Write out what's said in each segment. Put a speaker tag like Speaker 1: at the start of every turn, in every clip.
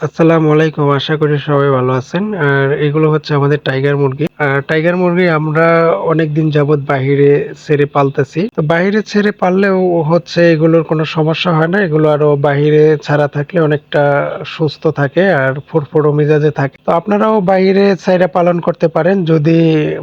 Speaker 1: আসসালামু আলাইকুম, আশা করি সবাই ভালো আছেন। আর এগুলো হচ্ছে আমাদের টাইগার মুরগি। আর টাইগার মুরগি আমরা অনেক দিন যাবত বাহিরে ছেড়ে পালতেছি। তো বাহিরে ছেড়ে পাললেও হচ্ছে এগুলোর কোনো সমস্যা হয় না। এগুলো আরও বাহিরে ছাড়া থাকলে অনেকটা সুস্থ থাকে আর ফুরফুরো মেজাজে থাকে। তো আপনারাও বাইরে ছাইরা পালন করতে পারেন যদি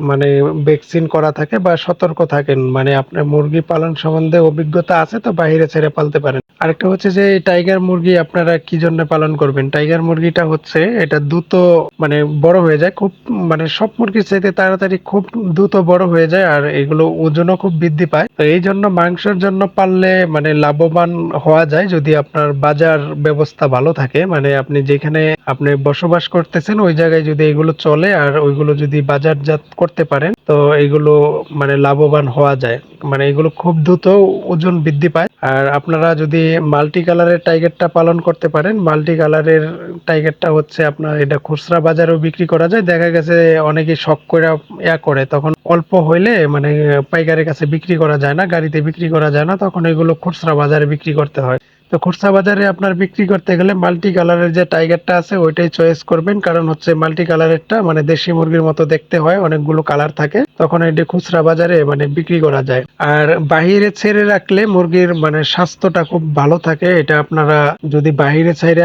Speaker 1: মানে ভ্যাকসিন করা থাকে বা সতর্ক থাকেন। মানে আপনার মুরগি পালন সম্বন্ধে অভিজ্ঞতা আছে তো বাইরে ছেড়ে পালতে পারেন। আরেকটা হচ্ছে যে টাইগার মুরগি আপনারা কি জন্য পালন করবেন? টাইগার মুরগিটা হচ্ছে, এটা দ্রুত মানে বড় হয়ে যায়, খুব মানে সব মুরগির চাইতে তাড়াতাড়ি খুব দ্রুত বড় হয়ে যায় আর এগুলো ওজনও খুব বৃদ্ধি পায়। তো এই জন্য মাংসের জন্য পাললে মানে লাভবান হওয়া যায় যদি আপনার বাজার ব্যবস্থা ভালো থাকে। মানে আপনি যেখানে আপনি বসবাস করতেছেন, ওই জায়গায় যদি এগুলো চলে আর ওইগুলো যদি বাজারজাত করতে পারেন, তো এগুলো মানে লাভবান হওয়া যায়। মানে এগুলো খুব দ্রুত ওজন বৃদ্ধি পায়। আর আপনারা যদি মাল্টি কালারের টাইগারটা পালন করতে পারেন, মাল্টি কালারের টাইগারটা হচ্ছে আপনার এটা খুচরা বাজারেও বিক্রি করা যায়। দেখা গেছে অনেকে শখ করে ইয়া করে, তখন অল্প হইলে মানে পাইকারের কাছে বিক্রি করা যায় না, গাড়িতে বিক্রি করা যায় না, তখন এগুলো খুচরা বাজারে বিক্রি করতে হয়। তো খুচরা বাজারে আপনার বিক্রি করতে গেলে মাল্টি কালারের যে টাইগারটা আছে, ওইটাই চয়েস করবেন। কারণ হচ্ছে মাল্টি কালারেরটা মানে দেশি মুরগির মতো দেখতে হয়, অনেকগুলো কালার থাকে। তখন এটি খুচরা বাজারে মানে বিক্রি করা যায়। আর বাহিরে ছেড়ে রাখলে মুরগির মানে স্বাস্থ্যটা খুব ভালো থাকে। এটা আপনারা যদি বাহিরে ছেড়ে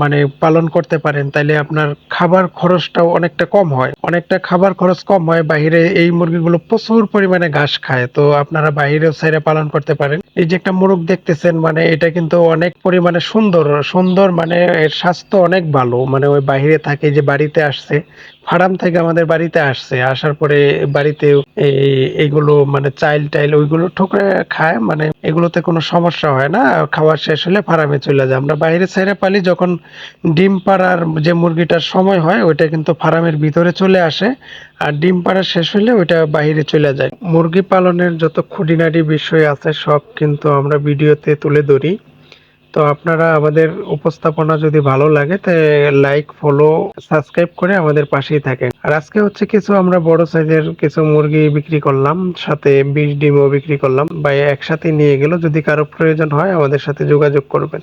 Speaker 1: মানে পালন করতে পারেন তাহলে আপনার খাবার খরচটাও অনেকটা কম হয়। অনেকটা খাবার খরচ কম হয়, বাহিরে এই মুরগিগুলো প্রচুর পরিমাণে ঘাস খায়। তো আপনারা বাহিরেও ছেড়ে পালন করতে পারেন। এই যে একটা মুরগ দেখতেছেন মানে এটা কিন্তু অনেক পরিমাণে সুন্দর সুন্দর মানে এর স্বাস্থ্য অনেক ভালো। মানে ওই বাইরে থাকে যে বাড়িতে আসছে, ফার্ম থেকে আমাদের বাড়িতে আসছে, আসার পরে বাড়িতে এই এইগুলো মানে চাইল টাইল ওইগুলো ঠোকরে খায় মানে এগুলোতে কোনো সমস্যা হয় না খাওয়ার শেষ হলে ফার্মে চলে যায়। আমরা বাইরে ছেড়ে পালি যখন ডিম পাড়ার যে মুরগিটার সময় হয়, ওইটা কিন্তু ফার্মের ভিতরে চলে আসে, আর ডিম পাড়া শেষ হলে ওইটা বাইরে চলে যায়। মুরগি পালনের যত খুঁটিনাটি বিষয় আছে, সব কিন্তু আমরা ভিডিওতে তুলে ধরি। তো আপনারা আমাদের উপস্থাপনা যদি ভালো লাগে তাই লাইক ফলো সাবস্ক্রাইব করে আমাদের পাশেই থাকেন। আর আজকে হচ্ছে কিছু আমরা বড় সাইজের কিছু মুরগি বিক্রি করলাম, সাথে বিশ ডিমও বিক্রি করলাম। বা একসাথে নিয়ে গেল, যদি কারও প্রয়োজন হয় আমাদের সাথে যোগাযোগ করবেন।